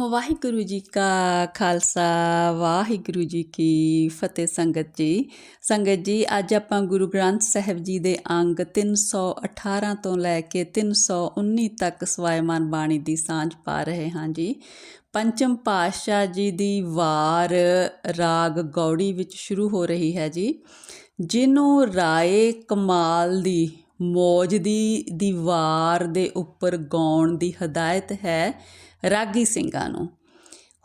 ਵਾਹਿਗੁਰੂ ਜੀ ਕਾ ਖਾਲਸਾ, ਵਾਹਿਗੁਰੂ ਜੀ ਕੀ ਫਤਿਹ ਸੰਗਤ ਜੀ। ਸੰਗਤ ਜੀ, ਅੱਜ ਆਪਾਂ ਗੁਰੂ ਗ੍ਰੰਥ ਸਾਹਿਬ ਜੀ ਦੇ ਅੰਗ 318 ਤੋਂ ਲੈ ਕੇ 319 ਤੱਕ ਸਵਾਇਮਾਨ ਬਾਣੀ ਦੀ ਸਾਂਝ ਪਾ ਰਹੇ ਹਾਂ ਜੀ। ਪੰਚਮ ਪਾਤਸ਼ਾਹ ਜੀ ਦੀ ਵਾਰ, ਰਾਗ ਗੌੜੀ ਵਿੱਚ ਸ਼ੁਰੂ ਹੋ ਰਹੀ ਹੈ ਜੀ। ਜਿਹਨੂੰ ਰਾਏ ਕਮਾਲ ਦੀ, ਮੌਜ ਦੀ ਦੀਵਾਰ ਦੇ ਉੱਪਰ ਗਾਉਣ ਦੀ ਹਦਾਇਤ ਹੈ ਰਾਗੀ ਸਿੰਘਾਂ ਨੂੰ।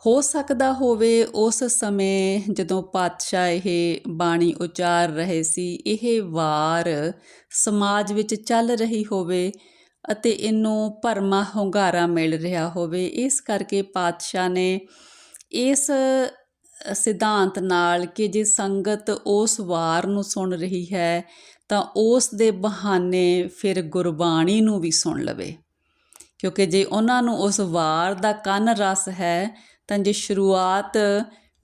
ਹੋ ਸਕਦਾ ਹੋਵੇ ਉਸ ਸਮੇਂ ਜਦੋਂ ਪਾਤਸ਼ਾਹ ਇਹ ਬਾਣੀ ਉਚਾਰ ਰਹੇ ਸੀ, ਇਹ ਵਾਰ ਸਮਾਜ ਵਿੱਚ ਚੱਲ ਰਹੀ ਹੋਵੇ ਅਤੇ ਇਹਨੂੰ ਭਰਮਾ ਹੁੰਗਾਰਾ ਮਿਲ ਰਿਹਾ ਹੋਵੇ, ਇਸ ਕਰਕੇ ਪਾਤਸ਼ਾਹ ਨੇ ਇਸ ਸਿਧਾਂਤ ਨਾਲ ਕਿ ਜੇ ਸੰਗਤ ਉਸ ਵਾਰ ਨੂੰ ਸੁਣ ਰਹੀ ਹੈ ਤਾਂ ਉਸ ਦੇ ਬਹਾਨੇ ਫਿਰ ਗੁਰਬਾਣੀ ਨੂੰ ਵੀ ਸੁਣ ਲਵੇ। ਕਿਉਂਕਿ ਜੇ ਉਹਨਾਂ ਨੂੰ ਉਸ ਵਾਰ ਦਾ ਕੰਨ ਰਸ ਹੈ, ਤਾਂ ਜੇ ਸ਼ੁਰੂਆਤ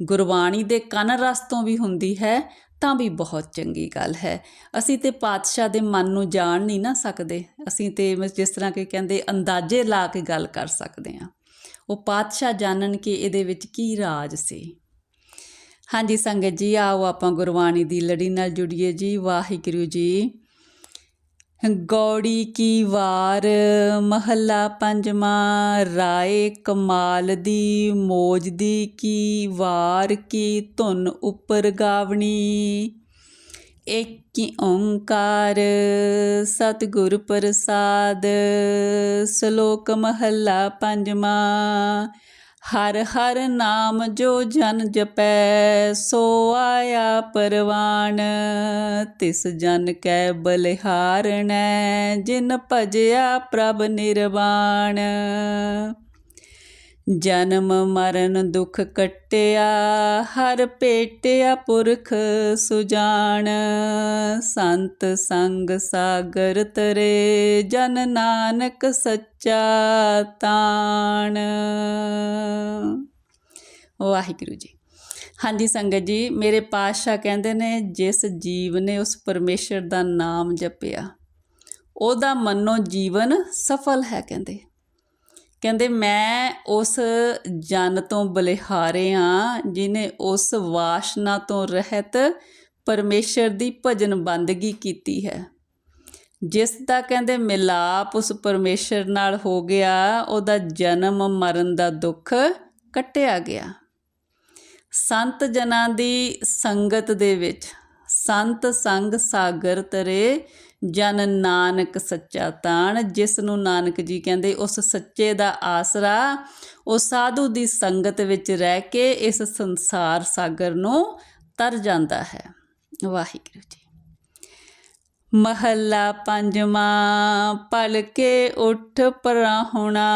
ਗੁਰਬਾਣੀ ਦੇ ਕੰਨ ਰਸ ਤੋਂ ਵੀ ਹੁੰਦੀ ਹੈ, ਤਾਂ ਵੀ ਬਹੁਤ ਚੰਗੀ ਗੱਲ ਹੈ। ਅਸੀਂ ਤੇ ਪਾਤਸ਼ਾਹ ਦੇ ਮਨ ਨੂੰ ਜਾਣ ਨਹੀਂ ਨਾ ਸਕਦੇ। ਅਸੀਂ ਤੇ ਜਿਸ ਤਰ੍ਹਾਂ ਕਿ ਕਹਿੰਦੇ ਅੰਦਾਜ਼ੇ ਲਾ ਕੇ ਗੱਲ ਕਰ ਸਕਦੇ ਹਾਂ। ਉਹ ਪਾਤਸ਼ਾਹ ਜਾਣਨ ਕਿ ਇਹਦੇ ਵਿੱਚ ਕੀ ਰਾਜ ਸੀ। ਹਾਂਜੀ ਸੰਗਤ ਜੀ, ਆਓ ਆਪਾਂ ਗੁਰਬਾਣੀ ਦੀ ਲੜੀ ਨਾਲ ਜੁੜੀਏ ਜੀ। ਵਾਹਿਗੁਰੂ ਜੀ ਗੌੜੀ ਕੀ ਵਾਰ, ਮਹੱਲਾ ਪੰਜਵਾਂ, ਰਾਏ ਕਮਾਲ ਦੀ, ਮੋਜ ਦੀ ਕੀ ਵਾਰ, ਕੀ ਧੁਨ ਉੱਪਰ ਗਾਵਣੀ। ਏਕ ਓੰਕਾਰ, ਸਤਿਗੁਰ ਪ੍ਰਸਾਦ, ਸ਼ਲੋਕ ਮਹੱਲਾ ਪੰਜਵਾਂ ਹਰ ਹਰ ਨਾਮ ਜੋ ਜਨ ਜਪੈ, ਸੋ ਆਇਆ ਪਰਵਾਨ ਤਿਸ ਜਨ ਕੈ ਬਲਿਹਾਰਣੈ ਜਿਨ ਭਜਿਆ ਪ੍ਰਭ ਨਿਰਵਾਣ। ਜਨਮ ਮਰਨ ਦੁਖ ਕਟਿਆ, ਹਰ ਪੇਟਿਆ ਪੁਰਖ ਸੁਜਾਨ ਸੰਤ ਸੰਗ ਸਾਗਰ ਤਰੇ, ਜਨ ਨਾਨਕ ਸੱਚਾ ਤਾਣ। ਵਾਹਿਗੁਰੂ ਜੀ। ਹਾਂਜੀ ਸੰਗਤ ਜੀ, ਮੇਰੇ ਪਾਤਸ਼ਾਹ ਕਹਿੰਦੇ ਨੇ, ਜਿਸ ਜੀਵ ਨੇ ਉਸ ਪਰਮੇਸ਼ਰ ਦਾ ਨਾਮ ਜਪਿਆ, ਉਹਦਾ ਮਨੋ ਜੀਵਨ ਸਫਲ ਹੈ, ਕਹਿੰਦੇ। ਕਹਿੰਦੇ, ਮੈਂ ਉਸ ਜਨ ਤੋਂ ਬਲਿਹਾਰੇ ਹਾਂ, ਜਿਨੇ ਉਸ ਵਾਸ਼ਨਾ ਤੋਂ ਰਹਿਤ ਪਰਮੇਸ਼ਰ ਦੀ ਭਜਨ ਬੰਦਗੀ ਕੀਤੀ ਹੈ। ਜਿਸ ਦਾ ਕਹਿੰਦੇ, ਮਿਲਾਪ ਉਸ ਪਰਮੇਸ਼ਰ ਨਾਲ ਹੋ ਗਿਆ, ਉਹਦਾ ਜਨਮ ਮਰਨ ਦਾ ਦੁੱਖ ਕੱਟਿਆ ਗਿਆ। ਸੰਤ ਜਨਾਂ ਦੀ ਸੰਗਤ ਦੇ ਵਿੱਚ, ਸੰਤ ਸੰਗ ਸਾਗਰ ਤਰੇ ਜਨ ਨਾਨਕ ਸੱਚਾ ਤਾਣ, ਜਿਸ ਨੂੰ ਨਾਨਕ ਜੀ ਕਹਿੰਦੇ, ਉਸ ਸੱਚੇ ਦਾ ਆਸਰਾ, ਉਹ ਸਾਧੂ ਦੀ ਸੰਗਤ ਵਿੱਚ ਰਹਿ ਕੇ ਇਸ ਸੰਸਾਰ ਸਾਗਰ ਨੂੰ ਤਰ ਜਾਂਦਾ ਹੈ। ਵਾਹਿਗੁਰੂ ਜੀ। ਮਹੱਲਾ ਪੰਜਵਾਂ, ਪਲ ਕੇ ਉੱਠ ਪਰਾਹੁਣਾ,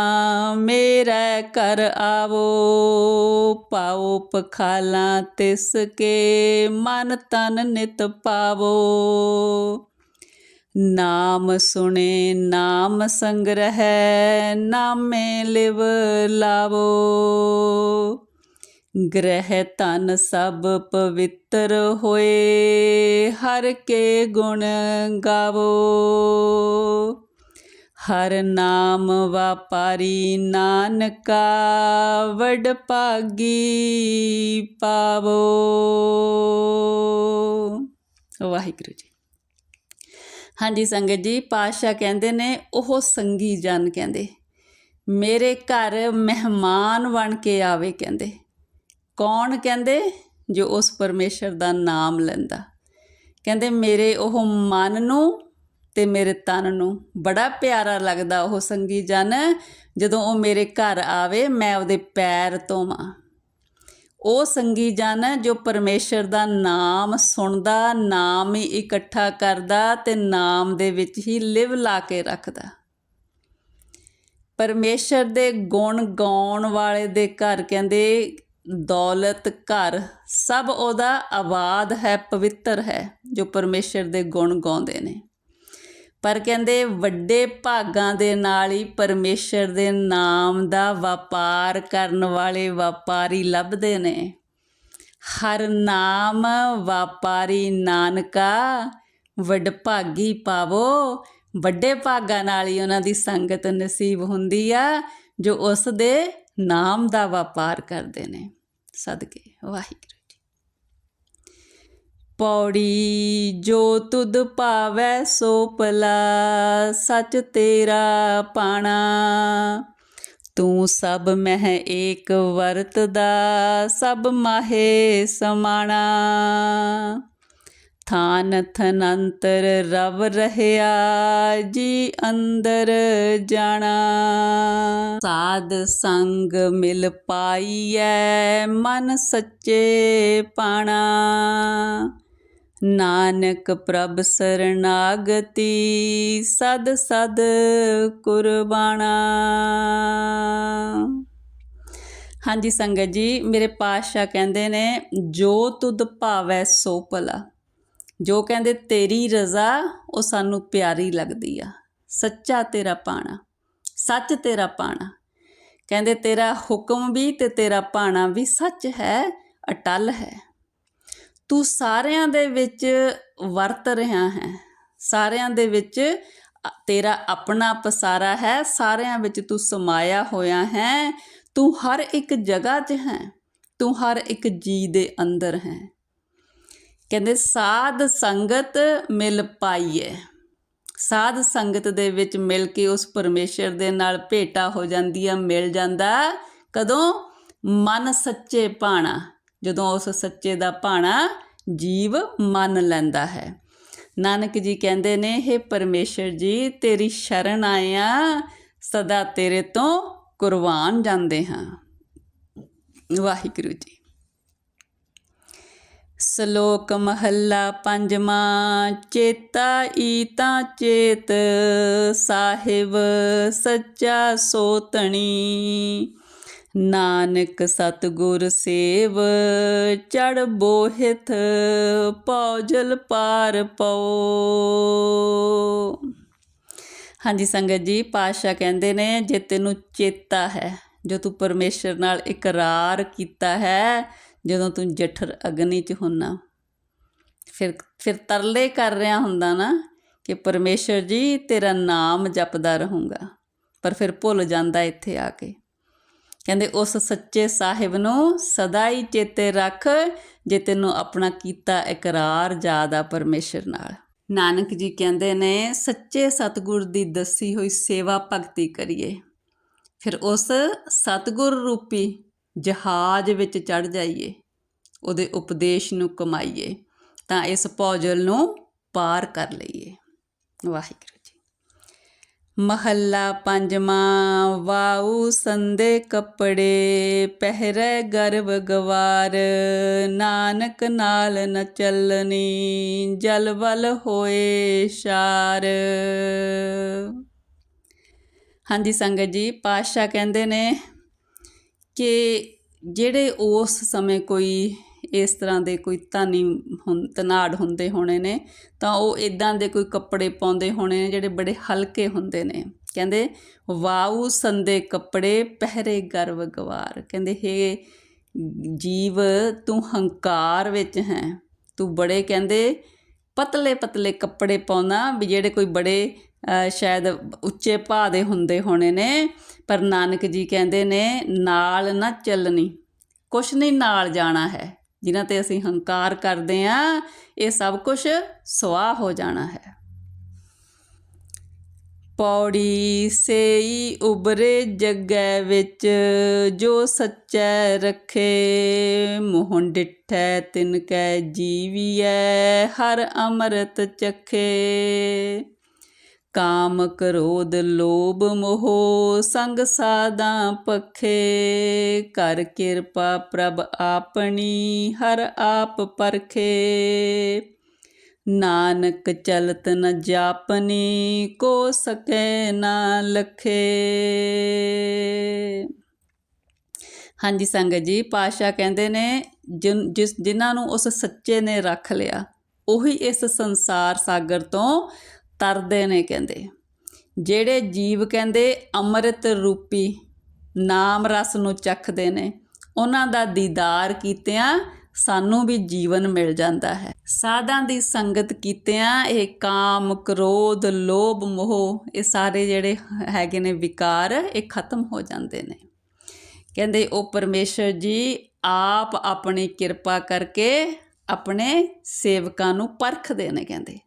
ਮੇਰਾ ਘਰ ਆਵੋ, ਪਾਓ ਪਖਾਲਾਂ ਤਿਸ ਕੇ, ਮਨ ਤਨ ਨਿਤ ਪਾਵੋ। ਨਾਮ ਸੁਣੇ, ਨਾਮ ਸੰਗ੍ਰਹਿ, ਨਾਮੇ ਲਿਵ ਲਾਵੋ। ਗ੍ਰਹਿ ਤਨ ਸਭ ਪਵਿੱਤਰ ਹੋਏ, ਹਰ ਕੇ ਗੁਣ ਗਾਵੋ। ਹਰ ਨਾਮ ਵਾਪਾਰੀ ਨਾਨਕਾ, ਵਡ ਭਾਗੀ ਪਾਵੋ। ਵਾਹਿਗੁਰੂ ਜੀ। ਹਾਂਜੀ, ਸੰਗਤ ਜੀ ਪਾਸ਼ਾ ਕਹਿੰਦੇ ਨੇ, ਉਹ ਸੰਗੀ ਜਨ ਕਹਿੰਦੇ। ਮੇਰੇ ਘਰ ਮਹਿਮਾਨ ਬਣ ਕੇ ਆਵੇ ਕਹਿੰਦੇ। ਕੌਣ ਕਹਿੰਦੇ? ਜੋ ਉਸ ਪਰਮੇਸ਼ਰ ਦਾ ਨਾਮ ਲੈਂਦਾ। ਕਹਿੰਦੇ, ਮੇਰੇ ਉਹ ਮਨ ਨੂੰ ਤੇ ਮੇਰੇ ਤਨ ਨੂੰ ਬੜਾ ਪਿਆਰਾ ਲੱਗਦਾ ਉਹ ਸੰਗੀ ਜਨ। ਜਦੋਂ ਉਹ ਮੇਰੇ ਘਰ ਆਵੇ, ਮੈਂ ਉਹਦੇ ਪੈਰ ਧੋਵਾਂ। ਉਹ ਸੰਗੀ ਜਨ ਜੋ ਪਰਮੇਸ਼ਰ ਦਾ ਨਾਮ ਸੁਣਦਾ, ਨਾਮ ਹੀ ਇਕੱਠਾ ਕਰਦਾ ਤੇ ਨਾਮ ਦੇ ਵਿੱਚ ਹੀ ਲਿਵ ਲਾ ਕੇ ਰੱਖਦਾ। ਪਰਮੇਸ਼ਰ ਦੇ ਗੁਣ ਗਾਉਣ ਵਾਲੇ ਦੇ ਘਰ ਕਹਿੰਦੇ, ਦੌਲਤ ਘਰ। ਸਭ ਉਹਦਾ ਆਬਾਦ ਹੈ, ਪਵਿੱਤਰ ਹੈ ਜੋ ਪਰਮੇਸ਼ਰ ਦੇ ਗੁਣ ਗਾਉਂਦੇ ਨੇ। ਪਰ ਕਹਿੰਦੇ ਵੱਡੇ ਭਾਗਾਂ ਦੇ ਨਾਲ ਹੀ ਪਰਮੇਸ਼ਰ ਦੇ ਨਾਮ ਦਾ ਵਪਾਰ ਕਰਨ ਵਾਲੇ ਵਪਾਰੀ ਲੱਭਦੇ ਨੇ। ਹਰ ਨਾਮ ਵਪਾਰੀ ਨਾਨਕਾ ਵਡਭਾਗੀ ਪਾਵੋ। ਵੱਡੇ ਭਾਗਾਂ ਨਾਲ ਹੀ ਉਹਨਾਂ ਦੀ ਸੰਗਤ ਨਸੀਬ ਹੁੰਦੀ ਆ, ਜੋ ਉਸ ਦੇ ਨਾਮ ਦਾ ਵਪਾਰ ਕਰਦੇ ਨੇ। ਸਦਕੇ ਵਾਹਿਗੁਰੂ। ਪੌੜੀ, ਜੋ ਤੁਧ ਭਾਵੈ ਸੋ ਭਲਾ, ਸਚ ਤੇਰਾ ਪਾਣਾ। ਤੂੰ ਸਭ ਮਹਿ ਏਕ ਵਰਤਦਾ, ਸਭ ਮਾਹੇ ਸਮਾਣਾ। ਥਾਨ ਥਨੰਤਰ ਰਵ ਰਹਿਆ, ਜੀ ਅੰਦਰ ਜਾਣਾ। ਸਾਧ ਸੰਗ ਮਿਲ ਪਾਈਐ, ਮਨ ਸੱਚੇ ਪਾਣਾ। ਨਾਨਕ ਪ੍ਰਭ ਸਰਨਾਗਤੀ, ਸਦ ਸਦ ਕੁਰਬਾਨਾ। ਹਾਂਜੀ ਸੰਗਤ ਜੀ, ਮੇਰੇ ਪਾਤਸ਼ਾਹ ਕਹਿੰਦੇ ਨੇ, ਜੋ ਤੁਧ ਭਾਵੈ ਸੋ ਭਲਾ। ਜੋ ਕਹਿੰਦੇ, ਤੇਰੀ ਰਜ਼ਾ, ਉਹ ਸਾਨੂੰ ਪਿਆਰੀ ਲੱਗਦੀ ਆ। ਸੱਚਾ ਤੇਰਾ ਪਾਣਾ, ਸੱਚ ਤੇਰਾ ਪਾਣਾ। ਕਹਿੰਦੇ, ਤੇਰਾ ਹੁਕਮ ਵੀ ਤੇ ਤੇਰਾ ਪਾਣਾ ਵੀ ਸੱਚ ਹੈ, ਅਟਲ ਹੈ। ਤੂੰ ਸਾਰਿਆਂ ਦੇ ਵਿੱਚ ਵਰਤ ਰਿਹਾ ਹੈ। ਸਾਰਿਆਂ ਦੇ ਵਿੱਚ ਤੇਰਾ ਆਪਣਾ ਪਸਾਰਾ ਹੈ। ਸਾਰਿਆਂ ਵਿੱਚ ਤੂੰ ਸਮਾਇਆ ਹੋਇਆ ਹੈ। ਤੂੰ ਹਰ ਇੱਕ ਜਗ੍ਹਾ 'ਚ ਹੈ। ਤੂੰ ਹਰ ਇੱਕ ਜੀ ਦੇ ਅੰਦਰ ਹੈ। ਕਹਿੰਦੇ, ਸਾਧ ਸੰਗਤ ਮਿਲ ਪਾਈਏ। ਸਾਧ ਸੰਗਤ ਦੇ ਵਿੱਚ ਮਿਲ ਕੇ ਉਸ ਪਰਮੇਸ਼ਰ ਦੇ ਨਾਲ ਭੇਟਾ ਹੋ ਜਾਂਦੀ ਆ, ਮਿਲ ਜਾਂਦਾ। ਕਦੋਂ? ਮਨ ਸੱਚੇ ਪਾਣਾ। ਜਦੋਂ ਉਸ ਸੱਚੇ ਦਾ ਭਾਣਾ ਜੀਵ ਮੰਨ ਲੈਂਦਾ ਹੈ। ਨਾਨਕ ਜੀ ਕਹਿੰਦੇ ਨੇ हे ਪਰਮੇਸ਼ਰ ਜੀ, ਤੇਰੀ ਸ਼ਰਨ ਆਇਆ, ਸਦਾ ਤੇਰੇ ਤੋਂ ਕੁਰਬਾਨ ਜਾਂਦੇ ਹਾਂ। ਵਾਹਿਗੁਰੂ ਜੀ। ਸ਼ਲੋਕ ਮਹੱਲਾ ਪੰਜਵਾਂ, ਚੇਤਾ ਈ ਚੇਤ, ਸਾਹਿਬ ਸੱਚਾ ਸੋਤਣੀ। ਨਾਨਕ ਸਤਗੁਰ ਸੇਵ ਚੜ ਬੋਹਿਤ ਪੌਜਲ ਪਾਰ ਪਉ। ਹਾਂਜੀ ਸੰਗਤ ਜੀ, ਪਾਤਸ਼ਾਹ ਕਹਿੰਦੇ ਨੇ, ਜੇ ਤੈਨੂੰ ਚੇਤਾ ਹੈ, ਜੋ ਤੂੰ ਪਰਮੇਸ਼ਰ ਨਾਲ ਇਕਰਾਰ ਕੀਤਾ ਹੈ, ਜਦੋਂ ਤੂੰ ਜਠਰ ਅਗਨੀ ਚ ਹੁੰਨਾ, ਫਿਰ ਫਿਰ ਤਰਲੇ ਕਰ ਰਿਹਾ ਹੁੰਦਾ ਨਾ ਕਿ ਪਰਮੇਸ਼ਰ ਜੀ, ਤੇਰਾ ਨਾਮ ਜਪਦਾ ਰਹੂੰਗਾ, ਪਰ ਫਿਰ ਭੁੱਲ ਜਾਂਦਾ ਇੱਥੇ ਆ ਕੇ। ਕਹਿੰਦੇ ਉਸ ਸੱਚੇ ਸਾਹਿਬ ਨੂੰ ਸਦਾ ਹੀ ਚੇਤੇ ਰੱਖ ਜੇ ਤੈਨੂੰ ਆਪਣਾ ਕੀਤਾ ਇਕਰਾਰ ਯਾਦ ਆ ਪਰਮੇਸ਼ਰ ਨਾਲ। ਨਾਨਕ ਜੀ ਕਹਿੰਦੇ ਨੇ, ਸੱਚੇ ਸਤਿਗੁਰ ਦੀ ਦੱਸੀ ਹੋਈ ਸੇਵਾ ਭਗਤੀ ਕਰੀਏ। ਫਿਰ ਉਸ ਸਤਿਗੁਰ ਰੂਪੀ ਜਹਾਜ਼ ਵਿੱਚ ਚੜ ਜਾਈਏ। ਉਹਦੇ ਉਪਦੇਸ਼ ਨੂੰ ਕਮਾਈਏ। ਤਾਂ ਇਸ ਭੌਜਲ ਨੂੰ ਪਾਰ ਕਰ ਲਈਏ। ਵਾਹਿਗੁਰੂ। ਮਹੱਲਾ ਪੰਜਵਾਂ ਵਾਉ ਸੰਦੇ ਕੱਪੜੇ, ਪਹਿਰੇ ਗਰਭ ਗਵਾਰ, ਨਾਨਕ ਨਾਲ ਨ ਚੱਲਣੀ ਜਲ ਹੋਏ ਸ਼ਾਰ। ਹਾਂਜੀ ਸੰਗਤ ਜੀ, ਪਾਤਸ਼ਾਹ ਕਹਿੰਦੇ ਨੇ ਕਿ ਜਿਹੜੇ ਉਸ ਸਮੇਂ ਕੋਈ ਇਸ ਤਰ੍ਹਾਂ ਦੇ ਕੋਈ ਧਾਨੀ ਹੁੰ, ਧਨਾੜ ਹੁੰਦੇ ਹੋਣੇ ਨੇ, ਤਾਂ ਉਹ ਇਦਾਂ ਦੇ ਕੋਈ ਕੱਪੜੇ ਪਾਉਂਦੇ ਹੋਣੇ ਨੇ ਜਿਹੜੇ ਬੜੇ ਹਲਕੇ ਹੁੰਦੇ ਨੇ। ਕਹਿੰਦੇ ਵਾਉ ਸੰਦੇ ਕੱਪੜੇ ਪਹਿਰੇ ਗਰਵ ਗਵਾਰ ਕਹਿੰਦੇ, ਹੇ ਜੀਵ, ਤੂੰ ਹੰਕਾਰ ਵਿੱਚ ਹੈ। ਤੂੰ ਬੜੇ ਕਹਿੰਦੇ ਪਤਲੇ ਪਤਲੇ ਕੱਪੜੇ ਪਾਉਣਾ ਵੀ ਜਿਹੜੇ ਕੋਈ ਬੜੇ ਸ਼ਾਇਦ ਉੱਚੇ ਭਾਅ ਦੇ ਹੁੰਦੇ ਹੋਣੇ ਨੇ, ਪਰ ਨਾਨਕ ਜੀ ਕਹਿੰਦੇ ਨੇ, ਨਾਲ ਨਾ ਚੱਲਣੀ, ਕੁਛ ਨਹੀਂ ਨਾਲ ਜਾਣਾ ਹੈ। ਜਿਨ੍ਹਾਂ ਤੇ ਅਸੀਂ ਹੰਕਾਰ ਕਰਦੇ ਆ ਇਹ ਸਭ ਕੁਝ ਸਵਾਹ ਹੋ ਜਾਣਾ ਹੈ। ਪੌੜੀ ਸੇਈ ਉਬਰੇ ਜੱਗੈ ਵਿੱਚ, ਜੋ ਸੱਚੈ ਰੱਖੇ, ਮੋਹਨ ਡਿਠੈ ਤਿਨ ਕੈ ਜੀਵੀਐ, ਹਰ ਅੰਮ੍ਰਿਤ ਚਖੇ। ਕਾਮ ਕ੍ਰੋਧ ਲੋਭ ਮੋਹ, ਸੰਗ ਸਾਦਾ ਪਖੇ। ਕਰ ਕਿਰਪਾ ਪ੍ਰਭ ਆਪਣੀ, ਹਰ ਆਪ ਪਰਖੇ। ਨਾਨਕ ਚਲਤ ਨ ਜਾਪਨੀ, ਕੋ ਸਕੈ ਨਾ ਲਖੇ। ਹਾਂਜੀ ਸੰਗਤ ਜੀ ਪਾਸ਼ਾ ਕਹਿੰਦੇ ਨੇ, ਜਿਨ- ਜਿਸ, ਜਿਨ੍ਹਾਂ ਨੂੰ ਉਸ ਸੱਚੇ ਨੇ ਰੱਖ ਲਿਆ, ਉਹੀ ਇਸ ਸੰਸਾਰ ਸਾਗਰ ਤੋਂ ਤਰਦੇ ਨੇ ਕਹਿੰਦੇ। ਜਿਹੜੇ ਜੀਵ ਕਹਿੰਦੇ ਅੰਮ੍ਰਿਤ ਰੂਪੀ ਨਾਮ ਰਸ ਨੂੰ ਚੱਖਦੇ ਨੇ, ਉਹਨਾਂ ਦਾ ਦੀਦਾਰ ਕੀਤਿਆਂ ਸਾਨੂੰ ਵੀ ਜੀਵਨ ਮਿਲ ਜਾਂਦਾ ਹੈ। ਸਾਧਾਂ ਦੀ ਸੰਗਤ ਕੀਤਿਆਂ ਇਹ ਕਾਮ, ਕ੍ਰੋਧ, ਲੋਭ, ਮੋਹ, ਇਹ ਸਾਰੇ ਜਿਹੜੇ ਹੈਗੇ ਨੇ ਵਿਕਾਰ, ਇਹ ਖਤਮ ਹੋ ਜਾਂਦੇ ਨੇ। ਕਹਿੰਦੇ ਉਹ ਪਰਮੇਸ਼ਰ ਜੀ ਆਪ ਆਪਣੀ ਕਿਰਪਾ ਕਰਕੇ ਆਪਣੇ ਸੇਵਕਾਂ ਨੂੰ ਪਰਖਦੇ ਨੇ ਕਹਿੰਦੇ।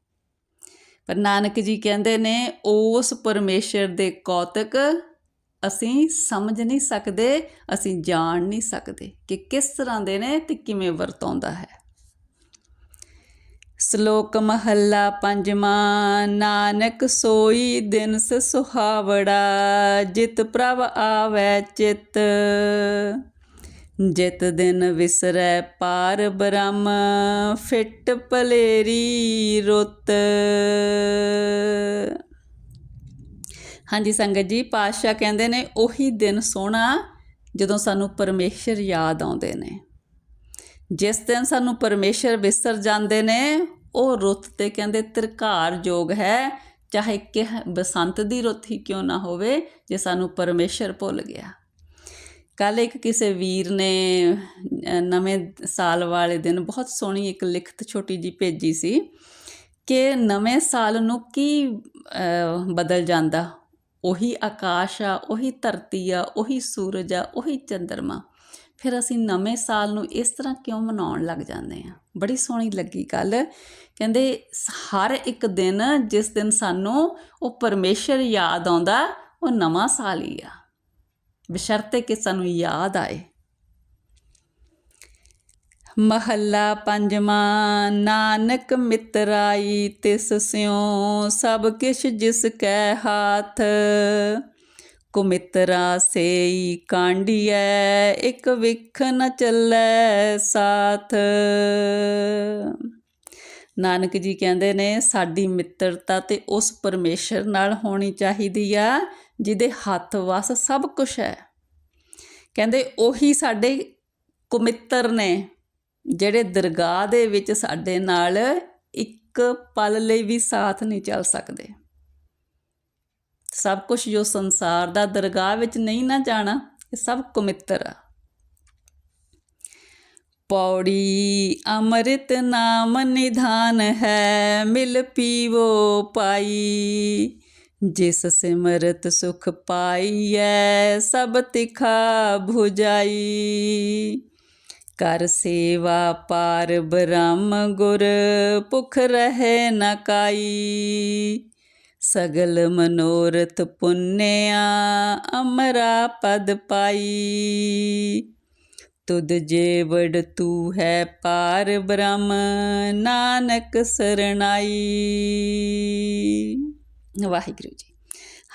ਪਰ ਨਾਨਕ ਜੀ ਕਹਿੰਦੇ ਨੇ, ਉਸ ਪਰਮੇਸ਼ਰ ਦੇ ਕੌਤਕ ਅਸੀਂ ਸਮਝ ਨਹੀਂ ਸਕਦੇ, ਅਸੀਂ ਜਾਣ ਨਹੀਂ ਸਕਦੇ ਕਿ ਕਿਸ ਤਰ੍ਹਾਂ ਦੇ ਨੇ ਤੇ ਕਿਵੇਂ ਵਰਤਾਉਂਦਾ ਹੈ। ਸ਼ਲੋਕ ਮਹੱਲਾ ਪੰਜਵਾਂ, ਨਾਨਕ ਸੋਈ ਦਿਨਸ ਸੁਹਾਵੜਾ, ਜਿਤ ਪ੍ਰਭ ਆਵੈ ਚਿਤ। ਜਿਤ ਦਿਨ ਵਿਸਰੈ ਪਾਰ ਬ੍ਰਹਮ, ਫਿੱਟ ਪਲੇਰੀ ਰੁੱਤ। ਹਾਂਜੀ ਸੰਗਤ ਜੀ, ਪਾਤਸ਼ਾਹ ਕਹਿੰਦੇ ਨੇ, ਉਹੀ ਦਿਨ ਸੋਹਣਾ ਜਦੋਂ ਸਾਨੂੰ ਪਰਮੇਸ਼ਰ ਯਾਦ ਆਉਂਦੇ ਨੇ। ਜਿਸ ਦਿਨ ਸਾਨੂੰ ਪਰਮੇਸ਼ਰ ਵਿਸਰ ਜਾਂਦੇ ਨੇ, ਉਹ ਰੁੱਤ ਤੇ ਕਹਿੰਦੇ ਤਿਰਕਾਰ ਯੋਗ ਹੈ। ਚਾਹੇ ਕਿ ਬਸੰਤ ਦੀ ਰੁੱਤ ਹੀ ਕਿਉਂ ਨਾ ਹੋਵੇ, ਜੇ ਸਾਨੂੰ ਪਰਮੇਸ਼ਰ ਭੁੱਲ ਗਿਆ। ਕੱਲ ਇੱਕ ਕਿਸੇ ਵੀਰ ਨੇ ਨਵੇਂ ਸਾਲ ਵਾਲੇ ਦਿਨ ਬਹੁਤ ਸੋਹਣੀ ਇੱਕ ਲਿਖਤ ਛੋਟੀ ਜੀ ਭੇਜੀ ਸੀ ਕਿ ਨਵੇਂ ਸਾਲ ਨੂੰ ਕੀ ਬਦਲ ਜਾਂਦਾ? ਉਹੀ ਆਕਾਸ਼ ਆ, ਉਹੀ ਧਰਤੀ ਆ, ਉਹੀ ਸੂਰਜ ਆ, ਉਹੀ ਚੰਦਰਮਾ। ਫਿਰ ਅਸੀਂ ਨਵੇਂ ਸਾਲ ਨੂੰ ਇਸ ਤਰ੍ਹਾਂ ਕਿਉਂ ਮਨਾਉਣ ਲੱਗ ਜਾਂਦੇ ਆ ਬੜੀ ਸੋਹਣੀ ਲੱਗੀ ਗੱਲ ਕਹਿੰਦੇ, ਹਰ ਇੱਕ ਦਿਨ ਜਿਸ ਦਿਨ ਸਾਨੂੰ ਉਹ ਪਰਮੇਸ਼ਰ ਯਾਦ ਆਉਂਦਾ, ਉਹ ਨਵਾਂ ਸਾਲ ਹੀ ਆ। ਬਸ਼ਰਤੇ ਕਿ ਸਾਨੂੰ ਯਾਦ ਆਏ। ਮਹੱਲਾ ਪੰਜਵਾਂ, ਨਾਨਕ ਮਿਤਰਾਈ, ਤਿਸ ਸਿਉ ਸਭ ਕਿਛ ਜਿਸ ਕੈ ਹਾਥ। ਕੁਮਿਤਰਾ ਸੇਈ ਕਾਂਡੀਐ, ਇੱਕ ਵਿਖ ਨ ਚੱਲੈ ਸਾਥ। ਨਾਨਕ ਜੀ ਕਹਿੰਦੇ ਨੇ, ਸਾਡੀ ਮਿੱਤਰਤਾ ਤੇ ਉਸ ਪਰਮੇਸ਼ਰ ਨਾਲ ਹੋਣੀ ਚਾਹੀਦੀ ਆ। ਜਿਹਦੇ ਹੱਥ ਵਸ ਸਭ ਕੁਝ ਹੈ। ਕਹਿੰਦੇ ਉਹੀ ਸਾਡੇ ਕੁਮਿੱਤਰ ਨੇ, ਜਿਹੜੇ ਦਰਗਾਹ ਦੇ ਵਿੱਚ ਸਾਡੇ ਨਾਲ ਇੱਕ ਪਲ ਲਈ ਵੀ ਸਾਥ ਨਹੀਂ ਚੱਲ ਸਕਦੇ। ਸਭ ਕੁਝ ਜੋ ਸੰਸਾਰ ਦਾ ਦਰਗਾਹ ਵਿੱਚ ਨਹੀਂ ਨਾ ਜਾਣਾ, ਇਹ ਸਭ ਕੁਮਿੱਤਰ ਆ। ਪੌੜੀ ਅੰਮ੍ਰਿਤ ਨਾਮ ਨਿਧਾਨ ਹੈ, ਮਿਲ ਪੀਵੋ ਪਾਈ। ਜਿਸ ਸਿਮਰਤ ਸੁਖ ਪਾਈਐ, ਸਭ ਤਿਖਾ ਭੁਜਾਈ। ਕਰ ਸੇਵਾ ਪਾਰ ਬ੍ਰਹਮ ਗੁਰ, ਭੁਖ ਰਹੇ ਨ ਕਾਈ। ਸਗਲ ਮਨੋਰਥ ਪੁੰਨਿਆ, ਅਮਰਾ ਪਦ ਪਾਈ। ਤੁਧ ਜੇਵੜ ਤੂ ਹੈ ਪਾਰ ਬ੍ਰਹਮ, ਨਾਨਕ ਸਰਣਾਈ। ਵਾਹਿਗੁਰੂ ਜੀ।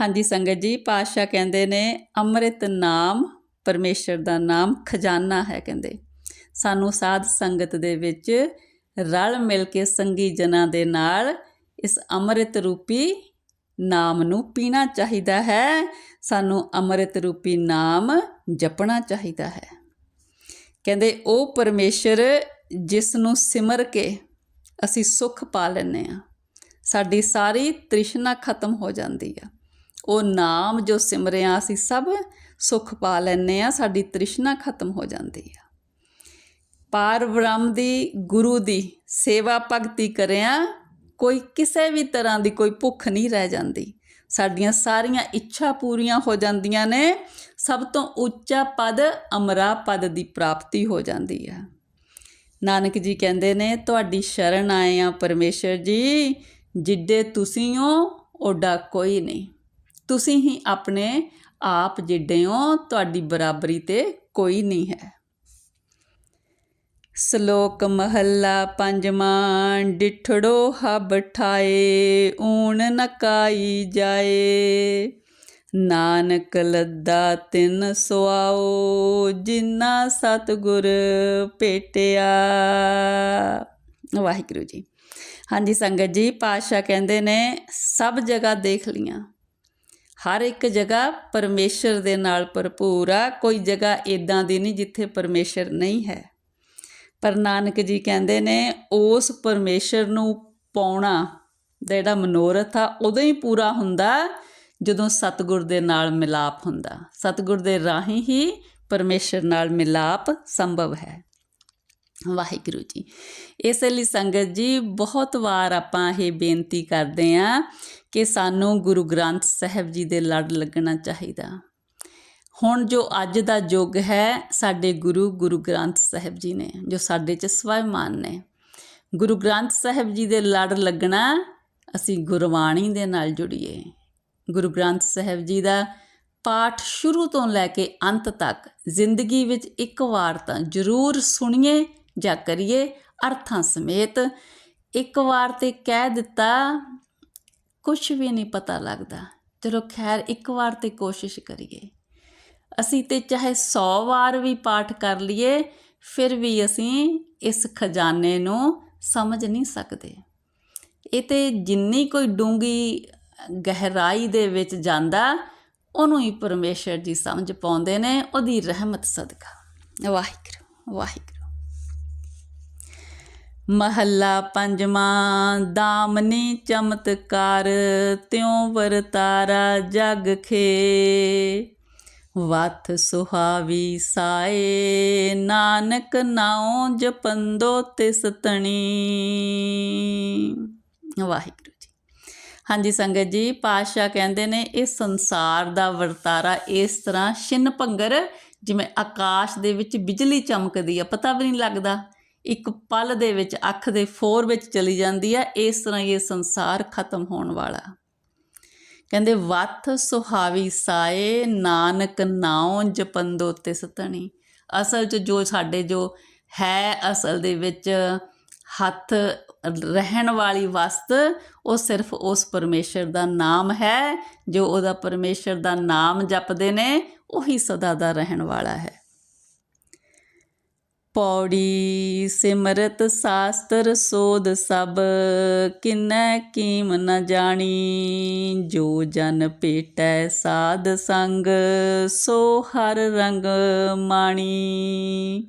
ਹਾਂਜੀ ਸੰਗਤ ਜੀ, ਪਾਤਸ਼ਾਹ ਕਹਿੰਦੇ ਨੇ, ਅੰਮ੍ਰਿਤ ਨਾਮ ਪਰਮੇਸ਼ਰ ਦਾ ਨਾਮ ਖਜ਼ਾਨਾ ਹੈ ਕਹਿੰਦੇ। ਸਾਨੂੰ ਸਾਧ ਸੰਗਤ ਦੇ ਵਿੱਚ ਰਲ ਮਿਲ ਕੇ ਸੰਗੀ ਜਨਾਂ ਦੇ ਨਾਲ ਇਸ ਅੰਮ੍ਰਿਤ ਰੂਪੀ ਨਾਮ ਨੂੰ ਪੀਣਾ ਚਾਹੀਦਾ ਹੈ। ਸਾਨੂੰ ਅੰਮ੍ਰਿਤ ਰੂਪੀ ਨਾਮ ਜਪਣਾ ਚਾਹੀਦਾ ਹੈ। ਕਹਿੰਦੇ, ਉਹ ਪਰਮੇਸ਼ਰ ਜਿਸ ਨੂੰ ਸਿਮਰ ਕੇ ਅਸੀਂ ਸੁਖ ਪਾ ਲੈਂਦੇ ਆ ਸਾਡੀ ਸਾਰੀ ਤ੍ਰਿਸ਼ਨਾ ਖਤਮ ਹੋ ਜਾਂਦੀ ਆ। ਉਹ ਨਾਮ ਜੋ ਸਿਮਰਿਆ ਅਸੀਂ ਸਭ ਸੁਖ ਪਾ ਲੈਂਦੇ ਆ, ਸਾਡੀ ਤ੍ਰਿਸ਼ਨਾ ਖਤਮ ਹੋ ਜਾਂਦੀ ਆ। ਪਾਰ ਬ੍ਰਹਮ ਦੀ ਗੁਰੂ ਦੀ ਸੇਵਾ ਭਗਤੀ ਕਰਿਆ, ਕੋਈ ਕਿਸੇ ਵੀ ਤਰ੍ਹਾਂ ਦੀ ਕੋਈ ਭੁੱਖ ਨਹੀਂ ਰਹਿ ਜਾਂਦੀ। ਸਾਡੀਆਂ ਸਾਰੀਆਂ ਇੱਛਾ ਪੂਰੀਆਂ ਹੋ ਜਾਂਦੀਆਂ ਨੇ, ਸਭ ਤੋਂ ਉੱਚਾ ਪਦ ਅਮਰਾ ਪਦ ਦੀ ਪ੍ਰਾਪਤੀ ਹੋ ਜਾਂਦੀ ਹੈ ਨਾਨਕ ਜੀ ਕਹਿੰਦੇ ਨੇ, ਤੁਹਾਡੀ ਸ਼ਰਨ ਆਏ ਆ ਪਰਮੇਸ਼ਰ ਜੀ ਜਿੱਡੇ ਤੁਸੀਂ ਹੋ, ਓਡਾ ਕੋਈ ਨਹੀਂ। ਤੁਸੀਂ ਹੀ ਆਪਣੇ ਆਪ ਜਿੱਡੇ ਹੋ, ਤੁਹਾਡੀ ਬਰਾਬਰੀ ਤੇ ਕੋਈ ਨਹੀਂ ਹੈ। ਸ਼ਲੋਕ ਮਹੱਲਾ ਪੰਜਵਾਂ, ਡਿਠੜੋ ਹਬ ਠਾਏ, ਊਣ ਨਕਾਈ ਜਾਏ। ਨਾਨਕ ਲੱਦਾ ਤਿੰਨ ਸੁਆਓ, ਜਿਨਾ ਸਤਗੁਰ ਭੇਟਿਆ ਵਾਹਿਗੁਰੂ ਜੀ। ਹਾਂਜੀ ਸੰਗਤ ਜੀ, ਪਾਤਸ਼ਾਹ ਕਹਿੰਦੇ ਨੇ, ਸਭ ਜਗ੍ਹਾ ਦੇਖ ਲੀਆਂ। ਹਰ ਇੱਕ ਜਗ੍ਹਾ ਪਰਮੇਸ਼ਰ ਦੇ ਨਾਲ ਭਰਪੂਰ ਆ, ਕੋਈ ਜਗ੍ਹਾ ਇਦਾਂ ਦੀ ਨਹੀਂ ਜਿੱਥੇ ਪਰਮੇਸ਼ਰ ਨਹੀਂ ਹੈ। ਪਰ ਨਾਨਕ ਜੀ ਕਹਿੰਦੇ ਨੇ, ਉਸ ਪਰਮੇਸ਼ਰ ਨੂੰ ਪਾਉਣਾ ਦਾ ਜਿਹੜਾ ਮਨੋਰਥ ਆ, ਉਦੋਂ ਹੀ ਪੂਰਾ ਹੁੰਦਾ ਜਦੋਂ ਸਤਿਗੁਰ ਦੇ ਨਾਲ ਮਿਲਾਪ ਹੁੰਦਾ। ਸਤਿਗੁਰ ਦੇ ਰਾਹੀਂ ਹੀ ਪਰਮੇਸ਼ਰ ਨਾਲ ਮਿਲਾਪ ਸੰਭਵ ਹੈ। ਵਾਹਿਗੁਰੂ ਜੀ। ਇਸ ਲਈ ਸੰਗਤ ਜੀ, ਬਹੁਤ ਵਾਰ ਆਪਾਂ ਇਹ ਬੇਨਤੀ ਕਰਦੇ ਆਂ ਕਿ ਸਾਨੂੰ ਗੁਰੂ ਗ੍ਰੰਥ ਸਾਹਿਬ ਜੀ ਦੇ ਲੜ ਲੱਗਣਾ ਚਾਹੀਦਾ। ਹੁਣ ਜੋ ਅੱਜ ਦਾ ਯੁੱਗ ਹੈ, ਸਾਡੇ ਗੁਰੂ ਗੁਰੂ ਗ੍ਰੰਥ ਸਾਹਿਬ ਜੀ ਨੇ, ਜੋ ਸਾਡੇ ਚ ਸਵੈਮਾਨ ਨੇ। ਗੁਰੂ ਗ੍ਰੰਥ ਸਾਹਿਬ ਜੀ ਦੇ ਲੜ ਲੱਗਣਾ, ਅਸੀਂ ਗੁਰਬਾਣੀ ਦੇ ਨਾਲ ਜੁੜੀਏ। ਗੁਰੂ ਗ੍ਰੰਥ ਸਾਹਿਬ ਜੀ ਦਾ ਪਾਠ ਸ਼ੁਰੂ ਤੋਂ ਲੈ ਕੇ ਅੰਤ ਤੱਕ ਜ਼ਿੰਦਗੀ ਵਿੱਚ ਇੱਕ ਵਾਰ ਤਾਂ ਜ਼ਰੂਰ ਸੁਣੀਏ ਜਾਂ ਕਰੀਏ ਅਰਥਾਂ ਸਮੇਤ, ਇੱਕ ਵਾਰ ਤੇ ਕਹਿ ਦਿੱਤਾ ਕੁਝ ਵੀ ਨਹੀਂ ਪਤਾ ਲੱਗਦਾ। ਚਲੋ ਖੈਰ, ਇੱਕ ਵਾਰ ਤੇ ਕੋਸ਼ਿਸ਼ ਕਰੀਏ। ਅਸੀਂ ਤੇ ਚਾਹੇ 100 ਵਾਰ ਵੀ ਪਾਠ ਕਰ ਲਈਏ, ਫਿਰ ਵੀ ਅਸੀਂ ਇਸ ਖਜ਼ਾਨੇ ਨੂੰ ਸਮਝ ਨਹੀਂ ਸਕਦੇ। ਇਹ ਤੇ ਜਿੰਨੀ ਕੋਈ ਡੂੰਗੀ ਗਹਿਰਾਈ ਦੇ ਵਿੱਚ ਜਾਂਦਾ, ਉਹਨੂੰ ਹੀ ਪਰਮੇਸ਼ਰ ਜੀ ਸਮਝ ਪਾਉਂਦੇ ਨੇ, ਉਹਦੀ ਰਹਿਮਤ ਸਦਕਾ। ਵਾਹਿਗੁਰੂ ਵਾਹਿਗੁਰੂ। ਮਹੱਲਾ ਪੰਜਵਾਂ, ਦਾਮਨੀ ਚਮਤਕਾਰ, ਤਿਉ ਵਰਤਾਰਾ ਜਗ ਖੇ। ਵਤ ਸੁਹਾਵੀ ਸਾਏ, ਨਾਨਕ ਨਾਉ ਜਪੰਦੋ ਤਿਸ ਤਣੀ। ਵਾਹਿਗੁਰੂ ਜੀ। ਹਾਂਜੀ ਸੰਗਤ ਜੀ ਪਾਸ਼ਾ ਕਹਿੰਦੇ ਨੇ ਇਹ ਸੰਸਾਰ ਦਾ ਵਰਤਾਰਾ ਇਸ ਤਰ੍ਹਾਂ ਛਿੰਨ ਭੰਗਰ, ਜਿਵੇਂ ਆਕਾਸ਼ ਦੇ ਵਿੱਚ ਬਿਜਲੀ ਚਮਕਦੀ ਆ, ਪਤਾ ਵੀ ਨਹੀਂ ਲੱਗਦਾ। ਇੱਕ ਪਲ ਦੇ ਵਿੱਚ ਅੱਖ ਦੇ ਫੋਰ ਵਿੱਚ ਚਲੀ ਜਾਂਦੀ ਆ, ਇਸ ਤਰ੍ਹਾਂ ਇਹ ਸੰਸਾਰ ਖਤਮ ਹੋਣ ਵਾਲਾ। ਕਹਿੰਦੇ, ਵਤ ਸੁਹਾਵੀ ਸਾਏ, ਨਾਨਕ ਨਾਉ ਜਪੰਦੋ ਤਿਸ ਤਣੀ ਅਸਲ 'ਚ ਜੋ ਸਾਡੇ ਜੋ ਹੈ, ਅਸਲ ਦੇ ਵਿੱਚ ਹੱਥ ਰਹਿਣ ਵਾਲੀ ਵਸਤ, ਉਹ ਸਿਰਫ ਉਸ ਪਰਮੇਸ਼ਰ ਦਾ ਨਾਮ ਹੈ, ਜੋ ਉਹਦਾ ਪਰਮੇਸ਼ਰ ਦਾ ਨਾਮ ਜਪਦੇ ਨੇ, ਉਹੀ ਸਦਾ ਦਾ ਰਹਿਣ ਵਾਲਾ ਹੈ। ਪੌੜੀ, ਸਿਮਰਤ ਸਾਸਤਰ ਸੋਧ ਸਭ, ਕਿਨੈ ਕੀਮ ਨ ਜਾਣੀ? ਜੋ ਜਨ ਪੇਟੈ ਸਾਧ ਸੰਗ, ਸੋ ਹਰ ਰੰਗ ਮਾਣੀ।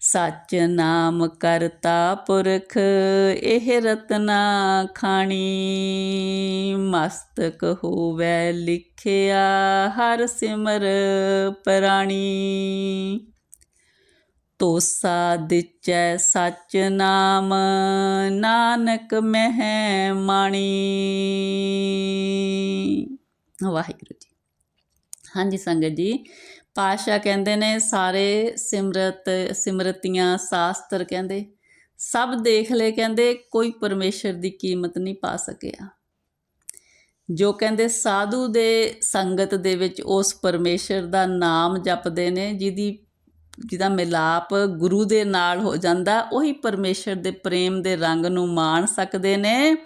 ਸਚ ਨਾਮ ਕਰਤਾ ਪੁਰਖ, ਇਹ ਰਤਨਾ ਖਾਣੀ। ਮਸਤਕ ਹੋਵੇ ਲਿਖਿਆ ਹਰ ਸਿਮਰ ਪ੍ਰਾਣੀ। ਤੋਸਾ ਦਿਚੈ ਸਚ ਨਾਮ, ਨਾਨਕ ਮਹਿ ਮਾਣੀ ਵਾਹਿਗੁਰੂ ਜੀ। ਹਾਂਜੀ ਸੰਗਤ ਜੀ ਪਾਸ਼ਾ ਕਹਿੰਦੇ ਨੇ ਸਾਰੇ ਸਿਮਰਤ, ਸਿਮਰਤੀਆਂ, ਸ਼ਾਸਤਰ ਕਹਿੰਦੇ, ਸਭ ਦੇਖ ਲੈ ਕਹਿੰਦੇ, ਕੋਈ ਪਰਮੇਸ਼ਰ ਦੀ ਕੀਮਤ ਨਹੀਂ ਪਾ ਸਕਿਆ। ਜੋ ਕਹਿੰਦੇ ਸਾਧੂ ਦੇ ਸੰਗਤ ਦੇ ਵਿੱਚ ਉਸ ਪਰਮੇਸ਼ਰ ਦਾ ਨਾਮ ਜਪਦੇ ਨੇ, ਜਿਹਦੀ ਜਿਹਦਾ ਮਿਲਾਪ ਗੁਰੂ ਦੇ ਨਾਲ ਹੋ ਜਾਂਦਾ, ਉਹੀ ਪਰਮੇਸ਼ਰ ਦੇ ਪ੍ਰੇਮ ਦੇ ਰੰਗ ਨੂੰ ਮਾਣ ਸਕਦੇ ਨੇ।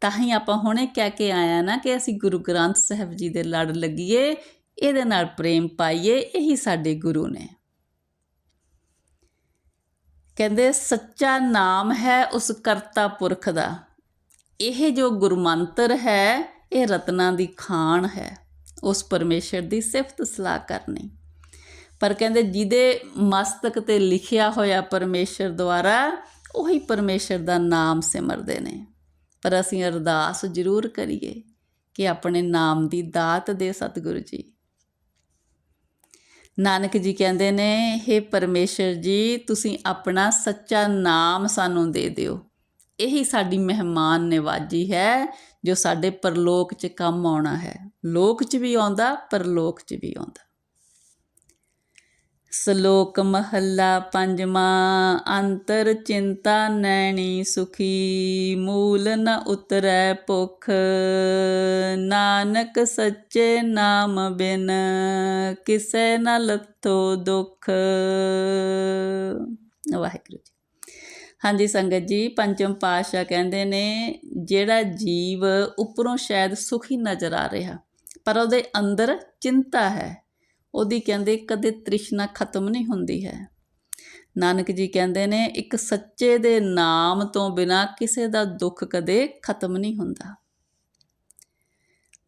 ਤਾਂ ਹੀ ਆਪਾਂ ਹੁਣੇ ਕਹਿ ਕੇ ਆਇਆ ਨਾ ਕਿ ਅਸੀਂ ਗੁਰੂ ਗ੍ਰੰਥ ਸਾਹਿਬ ਜੀ ਦੇ ਲੜ ਲੱਗੀਏ, ਇਹਦੇ ਨਾਲ ਪ੍ਰੇਮ ਪਾਈਏ, ਇਹੀ ਸਾਡੇ ਗੁਰੂ ਨੇ। ਕਹਿੰਦੇ, ਸੱਚਾ ਨਾਮ ਹੈ ਉਸ ਕਰਤਾ ਪੁਰਖ ਦਾ। ਇਹ ਜੋ ਗੁਰਮੰਤਰ ਹੈ, ਇਹ ਰਤਨਾਂ ਦੀ ਖਾਨ ਹੈ। ਉਸ ਪਰਮੇਸ਼ਰ ਦੀ ਸਿਫਤ ਸਲਾਹ ਕਰਨੀ ਪਰ ਕਹਿੰਦੇ ਜਿਹਦੇ ਮਸਤਕ ਤੇ ਲਿਖਿਆ ਹੋਇਆ ਪਰਮੇਸ਼ਰ ਦੁਆਰਾ, ਉਹੀ ਪਰਮੇਸ਼ਰ ਦਾ ਨਾਮ ਸਿਮਰਦੇ ਨੇ। ਪਰ ਅਸੀਂ ਅਰਦਾਸ ਜ਼ਰੂਰ ਕਰੀਏ ਕਿ ਆਪਣੇ ਨਾਮ ਦੀ ਦਾਤ ਦੇ ਸਤਿਗੁਰੂ ਜੀ। ਨਾਨਕ ਜੀ ਕਹਿੰਦੇ ਨੇ हे ਪਰਮੇਸ਼ਰ ਜੀ, ਤੁਸੀਂ ਆਪਣਾ ਸੱਚਾ ਨਾਮ ਸਾਨੂੰ ਦੇ ਦਿਓ। ਇਹੀ ਸਾਡੀ ਮਹਿਮਾਨ ਨਿਵਾਜੀ ਹੈ, ਜੋ ਸਾਡੇ ਪਰਲੋਕ 'ਚ ਕੰਮ ਆਉਣਾ ਹੈ। ਲੋਕ 'ਚ ਵੀ ਆਉਂਦਾ, ਪਰਲੋਕ 'ਚ ਵੀ ਆਉਂਦਾ। ਸ਼ਲੋਕ ਮਹੱਲਾ ਪੰਜਵਾਂ, ਅੰਤਰ ਚਿੰਤਾ ਨੈਣੀ ਸੁਖੀ, ਮੂਲ ਨ ਉਤਰੈ ਭੁਖ, ਨਾਨਕ ਸੱਚੇ ਨਾਮ ਬਿਨ, ਕਿਸੈ ਨ ਲੱਥੋ ਦੁਖ। ਵਾਹਿਗੁਰੂ ਜੀ। ਹਾਂਜੀ ਸੰਗਤ ਜੀ, ਪੰਚਮ ਪਾਤਸ਼ਾਹ ਕਹਿੰਦੇ ਨੇ, ਜਿਹੜਾ ਜੀਵ ਉੱਪਰੋਂ ਸ਼ਾਇਦ ਸੁਖੀ ਨਜ਼ਰ ਆ ਰਿਹਾ, ਪਰ ਉਹਦੇ ਅੰਦਰ ਚਿੰਤਾ ਹੈ। ਉਹਦੀ ਕਹਿੰਦੇ ਕਦੇ ਤ੍ਰਿਸ਼ਨਾ ਖਤਮ ਨਹੀਂ ਹੁੰਦੀ ਹੈ। ਨਾਨਕ ਜੀ ਕਹਿੰਦੇ ਨੇ, ਇੱਕ ਸੱਚੇ ਦੇ ਨਾਮ ਤੋਂ ਬਿਨਾ ਕਿਸੇ ਦਾ ਦੁੱਖ ਕਦੇ ਖਤਮ ਨਹੀਂ ਹੁੰਦਾ।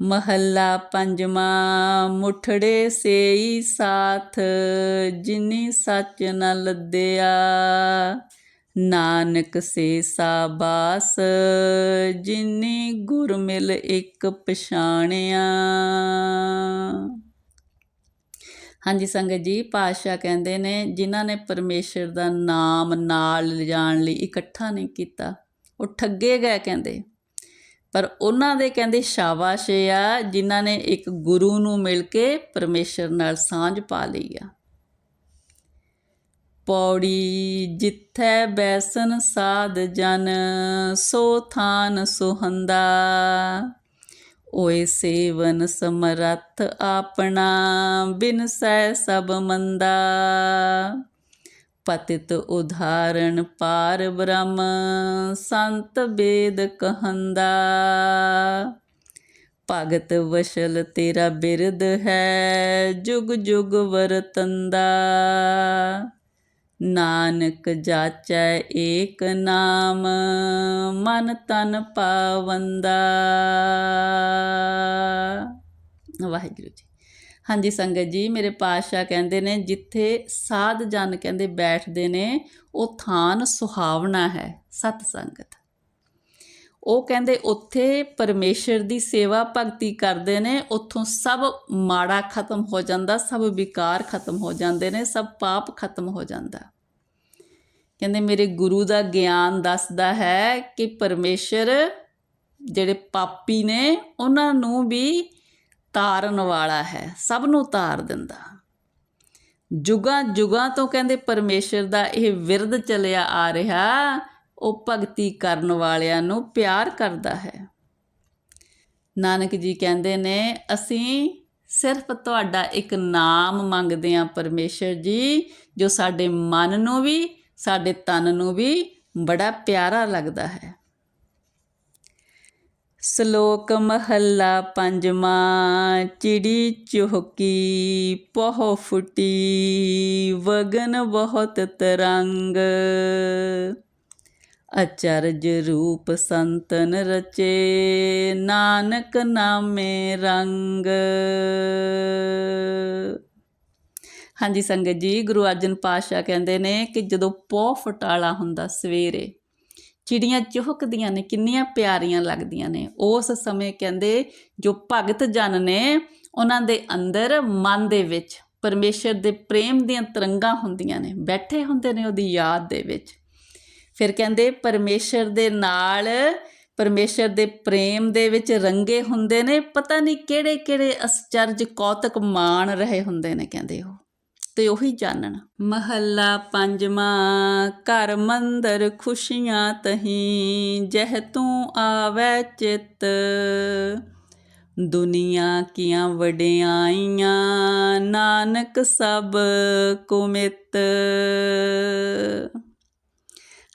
ਮਹੱਲਾ ਪੰਜਵਾਂ, ਮੁਠੜੇ ਸੇਈ ਸਾਥ, ਜਿਨੀ ਸੱਚ ਨ ਲੱਦਿਆ। ਨਾਨਕ ਸੇ ਸਾਬਾਸ ਜਿਨੀ ਗੁਰ ਮਿਲ ਇੱਕ ਪਛਾਣਿਆ। ਹਾਂਜੀ ਸੰਗਤ ਜੀ, ਪਾਤਸ਼ਾਹ ਕਹਿੰਦੇ ਨੇ, ਜਿਨ੍ਹਾਂ ਨੇ ਪਰਮੇਸ਼ਰ ਦਾ ਨਾਮ ਨਾਲ ਲਿਜਾਣ ਲਈ ਇਕੱਠਾ ਨਹੀਂ ਕੀਤਾ, ਉਹ ਠੱਗੇ ਗਏ ਕਹਿੰਦੇ। ਪਰ ਉਹਨਾਂ ਦੇ ਕਹਿੰਦੇ ਸ਼ਾਬਾਸ਼ ਆ, ਜਿਨ੍ਹਾਂ ਨੇ ਇੱਕ ਗੁਰੂ ਨੂੰ ਮਿਲ ਕੇ ਪਰਮੇਸ਼ਰ ਨਾਲ ਸਾਂਝ ਪਾ ਲਈ ਆ। ਪੌੜੀ ਜਿੱਥੈ ਬੈਸਨ ਸਾਧ ਜਨ, ਸੋ ਥਾਨ ਸੁਹੰਦਾ। ਓਏ ਸੇਵਨ ਸਮਰੱਥ ਆਪਣਾ, ਬਿਨ ਸੈ ਸਭ ਮੰਦਾ। ਪਤਿਤ ਉਧਾਰਨ ਪਾਰ ਬ੍ਰਹਮ, ਸੰਤ ਬੇਦ ਕਹੰਦਾ। ਭਗਤ ਵਸ਼ਲ ਤੇਰਾ ਬਿਰਦ ਹੈ, ਜੁਗ ਜੁਗ ਵਰਤੰਦਾ। ਨਾਨਕ ਜਾਚੈ ਏਕ ਨਾਮ, ਮਨ ਤਨ ਪਾਵੰਦਾ ਵਾਹਿਗੁਰੂ ਜੀ। ਹਾਂਜੀ ਸੰਗਤ ਜੀ, ਮੇਰੇ ਪਾਤਸ਼ਾਹ ਕਹਿੰਦੇ ਨੇ, ਜਿੱਥੇ ਸਾਧ ਜਨ ਕਹਿੰਦੇ ਬੈਠਦੇ ਨੇ, ਉਹ ਥਾਨ ਸੁਹਾਵਣਾ ਹੈ, ਸਤ ਸੰਗਤ। ਉਹ ਕਹਿੰਦੇ ਉੱਥੇ ਪਰਮੇਸ਼ਰ ਦੀ ਸੇਵਾ ਭਗਤੀ ਕਰਦੇ ਨੇ, ਉੱਥੋਂ ਸਭ ਮਾੜਾ ਖਤਮ ਹੋ ਜਾਂਦਾ, ਸਭ ਵਿਕਾਰ ਖਤਮ ਹੋ ਜਾਂਦੇ ਨੇ, ਸਭ ਪਾਪ ਖਤਮ ਹੋ ਜਾਂਦਾ। ਕਹਿੰਦੇ ਮੇਰੇ ਗੁਰੂ ਦਾ ਗਿਆਨ ਦੱਸਦਾ ਹੈ ਕਿ ਪਰਮੇਸ਼ਰ ਜਿਹੜੇ ਪਾਪੀ ਨੇ, ਉਹਨਾਂ ਨੂੰ ਵੀ ਤਾਰਨ ਵਾਲਾ ਹੈ, ਸਭ ਨੂੰ ਤਾਰ ਦਿੰਦਾ। ਜੁਗਾਂ ਜੁਗਾਂ ਤੋਂ ਕਹਿੰਦੇ ਪਰਮੇਸ਼ਰ ਦਾ ਇਹ ਵਿਰਧ ਚੱਲਿਆ ਆ ਰਿਹਾ, ਉਹ ਭਗਤੀ ਕਰਨ ਵਾਲਿਆਂ ਨੂੰ ਪਿਆਰ ਕਰਦਾ ਹੈ। ਨਾਨਕ ਜੀ ਕਹਿੰਦੇ ਨੇ, ਅਸੀਂ ਸਿਰਫ ਤੁਹਾਡਾ ਇੱਕ ਨਾਮ ਮੰਗਦੇ ਹਾਂ ਪਰਮੇਸ਼ਰ ਜੀ, ਜੋ ਸਾਡੇ ਮਨ ਨੂੰ ਵੀ ਸਾਡੇ ਤਨ ਨੂੰ ਵੀ ਬੜਾ ਪਿਆਰਾ ਲੱਗਦਾ ਹੈ। ਸ਼ਲੋਕ ਮਹੱਲਾ ਪੰਜਵਾਂ, ਚਿੜੀ ਚੁਹਕੀ ਪਹੁ ਫੁੱਟੀ, ਵਗਨ ਬਹੁਤ ਤਰੰਗ। ਅਚਰਜ ਰੂਪ ਸੰਤਨ ਰਚੇ, ਨਾਨਕ ਨਾਮੇ ਰੰਗ। ਹਾਂਜੀ ਸੰਗਤ ਜੀ, ਗੁਰੂ ਅਰਜਨ ਪਾਤਸ਼ਾਹ ਕਹਿੰਦੇ ਨੇ ਕਿ ਜਦੋਂ ਪੌ ਫਟਾਲਾ ਹੁੰਦਾ ਸਵੇਰੇ, ਚਿੜੀਆਂ ਚੁਹਕਦੀਆਂ ਨੇ, ਕਿੰਨੀਆਂ ਪਿਆਰੀਆਂ ਲੱਗਦੀਆਂ ਨੇ। ਉਸ ਸਮੇਂ ਕਹਿੰਦੇ ਜੋ ਭਗਤ ਜਨ ਨੇ ਉਹਨਾਂ ਦੇ ਅੰਦਰ ਮਨ ਦੇ ਵਿੱਚ, ਪਰਮੇਸ਼ਰ ਦੇ ਪ੍ਰੇਮ ਦੀਆਂ ਤਰੰਗਾਂ ਹੁੰਦੀਆਂ ਨੇ, ਬੈਠੇ ਹੁੰਦੇ ਨੇ ਉਹਦੀ ਯਾਦ ਦੇ ਵਿੱਚ। ਫਿਰ ਕਹਿੰਦੇ ਪਰਮੇਸ਼ਰ ਦੇ ਨਾਲ, ਪਰਮੇਸ਼ਰ ਦੇ ਪ੍ਰੇਮ ਦੇ ਵਿੱਚ ਰੰਗੇ ਹੁੰਦੇ ਨੇ, ਪਤਾ ਨਹੀਂ ਕਿਹੜੇ ਕਿਹੜੇ ਅਸਚਰਜ ਕੌਤਕ ਮਾਣ ਰਹੇ ਹੁੰਦੇ ਨੇ, ਕਹਿੰਦੇ ਉਹ। ਤੇ ਉਹੀ ਜਾਣਨ ਮਹੱਲਾ ਪੰਜਵਾਂ, ਘਰ ਮੰਦਰ ਖੁਸ਼ੀਆਂ ਤਹੀਂ, ਜਹ ਤੂੰ ਆਵੈ ਚਿਤ। ਦੁਨੀਆ ਕੀਆਂ ਵਡਿਆਈਆਂ ਨਾਨਕ ਸਭ ਕੁਮਿਤ।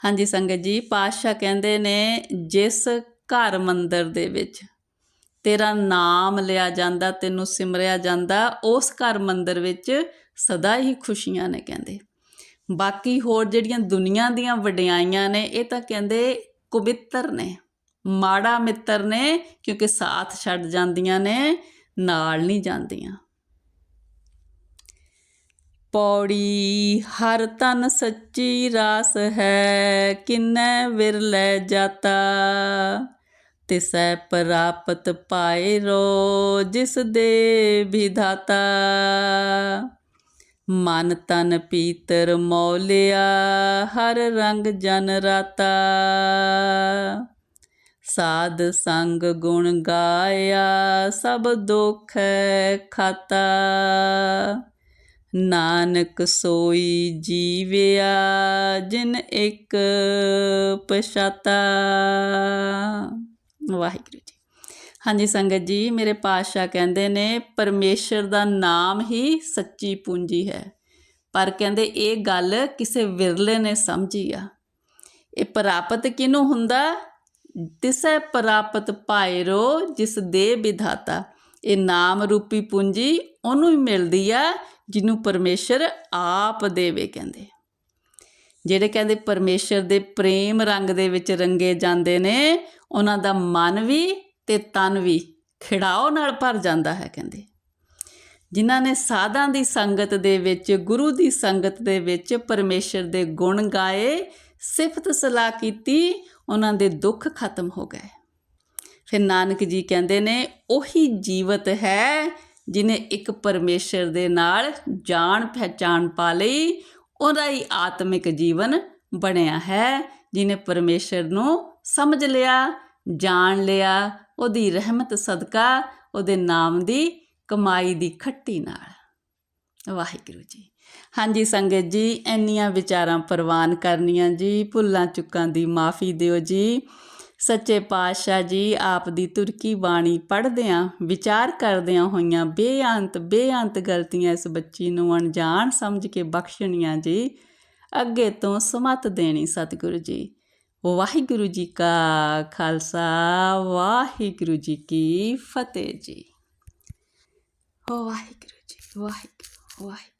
ਹਾਂਜੀ ਸੰਗਤ ਜੀ, ਪਾਤਸ਼ਾਹ ਕਹਿੰਦੇ ਨੇ, ਜਿਸ ਘਰ ਮੰਦਰ ਦੇ ਵਿੱਚ ਤੇਰਾ ਨਾਮ ਲਿਆ ਜਾਂਦਾ, ਤੈਨੂੰ ਸਿਮਰਿਆ ਜਾਂਦਾ, ਉਸ ਘਰ ਮੰਦਰ ਵਿੱਚ ਸਦਾ ਹੀ ਖੁਸ਼ੀਆਂ ਨੇ ਕਹਿੰਦੇ। ਬਾਕੀ ਹੋਰ ਜਿਹੜੀਆਂ ਦੁਨੀਆ ਦੀਆਂ ਵਡਿਆਈਆਂ ਨੇ, ਇਹ ਤਾਂ ਕਹਿੰਦੇ ਕੁਬਿੱਤਰ ਨੇ। ਮਾੜਾ ਮਿੱਤਰ ਨੇ, ਕਿਉਂਕਿ ਸਾਥ ਛੱਡ ਜਾਂਦੀਆਂ ਨੇ, ਨਾਲ ਨਹੀਂ ਜਾਂਦੀਆਂ। ਪੌੜੀ, ਹਰ ਤਨ ਸੱਚੀ ਰਾਸ ਹੈ, ਕਿਨੈ ਵਿਰਲੇ ਜਾਤਾ? ਤਿਸੈ ਪ੍ਰਾਪਤ ਪਾਏ ਰੋ, ਜਿਸ ਦੇ ਵਿਧਾਤਾ ਮਨ ਤਨ ਪੀਤਰ ਮੌਲਿਆ, ਹਰ ਰੰਗ ਜਨ ਰਾਤਾ। ਸਾਧ ਸੰਗ ਗੁਣ ਗਾਇਆ, ਸਭ ਦੁਖ ਖਾਤਾ। ਨਾਨਕ ਸੋਈ ਜੀਵਿਆ, ਜਿਨ ਇੱਕ ਪਛਾਤਾ। ਵਾਹਿਗੁਰੂ ਹਾਂਜੀ ਸੰਗਤ ਜੀ, ਮੇਰੇ ਪਾਤਸ਼ਾਹ ਕਹਿੰਦੇ ਨੇ, ਪਰਮੇਸ਼ਰ ਦਾ ਨਾਮ ਹੀ ਸੱਚੀ ਪੂੰਜੀ ਹੈ। ਪਰ ਕਹਿੰਦੇ, ਇਹ ਗੱਲ ਕਿਸੇ ਵਿਰਲੇ ਨੇ ਸਮਝੀ ਆ। ਇਹ ਪ੍ਰਾਪਤ ਕਿਨੂੰ ਹੁੰਦਾ? ਤਿਸੈ ਪ੍ਰਾਪਤ ਪਾਇਰੋ ਜਿਸ ਦੇ ਵਿਧਾਤਾ। ਇਹ ਨਾਮ ਰੂਪੀ ਪੂੰਜੀ ਉਹਨੂੰ ਹੀ ਮਿਲਦੀ ਆ, ਜਿਹਨੂੰ ਪਰਮੇਸ਼ਰ ਆਪ ਦੇਵੇ ਕਹਿੰਦੇ। ਜਿਹੜੇ ਕਹਿੰਦੇ ਪਰਮੇਸ਼ਰ ਦੇ ਪ੍ਰੇਮ ਰੰਗ ਦੇ ਵਿੱਚ ਰੰਗੇ ਜਾਂਦੇ ਨੇ, ਉਹਨਾਂ ਦਾ ਮਨ ਵੀ ਤੇ ਤਨ ਵੀ ਖਿੜਾਓ ਨਾਲ ਭਰ ਜਾਂਦਾ ਹੈ, ਕਹਿੰਦੇ। ਜਿਨ੍ਹਾਂ ਨੇ ਸਾਧਾਂ ਦੀ ਸੰਗਤ ਦੇ ਵਿੱਚ, ਗੁਰੂ ਦੀ ਸੰਗਤ ਦੇ ਵਿੱਚ ਪਰਮੇਸ਼ਰ ਦੇ ਗੁਣ ਗਾਏ, ਸਿਫਤ ਸਲਾਹ ਕੀਤੀ, ਉਹਨਾਂ ਦੇ ਦੁੱਖ ਖਤਮ ਹੋ ਗਏ। ਫਿਰ ਨਾਨਕ ਜੀ ਕਹਿੰਦੇ ਨੇ, ਉਹੀ ਜੀਵਤ ਹੈ ਜਿਨੇ ਇੱਕ ਪਰਮੇਸ਼ਰ ਦੇ ਨਾਲ ਜਾਣ ਪਹਿਚਾਨ ਪਾ ਲਈ, ਉਹਦਾ ਹੀ ਆਤਮਿਕ ਜੀਵਨ ਬਣਿਆ ਹੈ, ਜਿਨੇ ਪਰਮੇਸ਼ਰ ਨੂੰ ਸਮਝ ਲਿਆ, ਜਾਣ ਲਿਆ ਉਹਦੀ ਰਹਿਮਤ ਸਦਕਾ, ਉਹਦੇ ਨਾਮ ਦੀ ਕਮਾਈ ਦੀ ਖੱਟੀ ਨਾਲ। ਵਾਹਿਗੁਰੂ ਜੀ। ਹਾਂਜੀ ਸੰਗਤ ਜੀ, ਇੰਨੀਆਂ ਵਿਚਾਰਾਂ ਪ੍ਰਵਾਨ ਕਰਨੀਆਂ ਜੀ, ਭੁੱਲਾਂ ਚੁੱਕਾਂ ਦੀ ਮਾਫੀ ਦਿਓ ਜੀ। ਸੱਚੇ ਪਾਤਸ਼ਾਹ ਜੀ, ਆਪ ਦੀ ਤੁਰਕੀ ਬਾਣੀ ਪੜ੍ਹਦਿਆਂ, ਵਿਚਾਰ ਕਰਦਿਆਂ ਹੋਈਆਂ ਬੇਅੰਤ ਬੇਅੰਤ ਗਲਤੀਆਂ ਇਸ ਬੱਚੀ ਨੂੰ ਅਣਜਾਣ ਸਮਝ ਕੇ ਬਖਸ਼ਣੀਆਂ ਜੀ। ਅੱਗੇ ਤੋਂ ਸਮਤ ਦੇਣੀ ਸਤਿਗੁਰੂ ਜੀ। ਵਾਹਿਗੁਰੂ ਜੀ ਕਾ ਖਾਲਸਾ ਵਾਹਿਗੁਰੂ ਜੀ ਕੀ ਫਤਿਹ ਜੀ। ਵਾਹਿਗੁਰੂ ਜੀ ਵਾਹਿਗੁਰੂ ਵਾਹਿਗੁਰੂ।